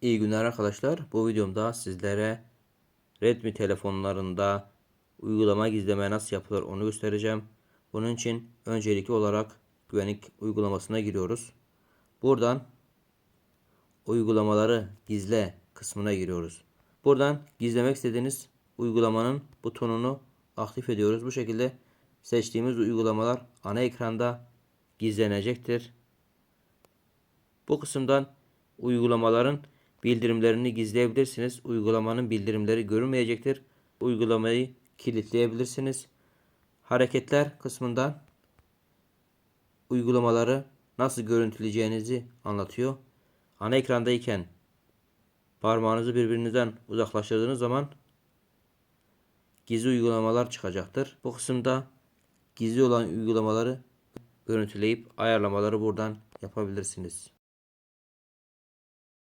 günler arkadaşlar. Bu videomda sizlere Redmi telefonlarında uygulama gizleme nasıl yapılır onu göstereceğim. Bunun için öncelikli olarak güvenlik uygulamasına giriyoruz. Buradan uygulamaları gizle kısmına giriyoruz. Buradan gizlemek istediğiniz uygulamanın butonunu aktif ediyoruz. Bu şekilde seçtiğimiz uygulamalar ana ekranda gizlenecektir. Bu kısımdan uygulamaların bildirimlerini gizleyebilirsiniz. Uygulamanın bildirimleri görünmeyecektir. Uygulamayı kilitleyebilirsiniz. Hareketler kısmından uygulamaları nasıl görüntüleyeceğinizi anlatıyor. Ana ekrandayken parmağınızı birbirinizden uzaklaştırdığınız zaman gizli uygulamalar çıkacaktır. Bu kısımda gizli olan uygulamaları görüntüleyip ayarlamaları buradan yapabilirsiniz.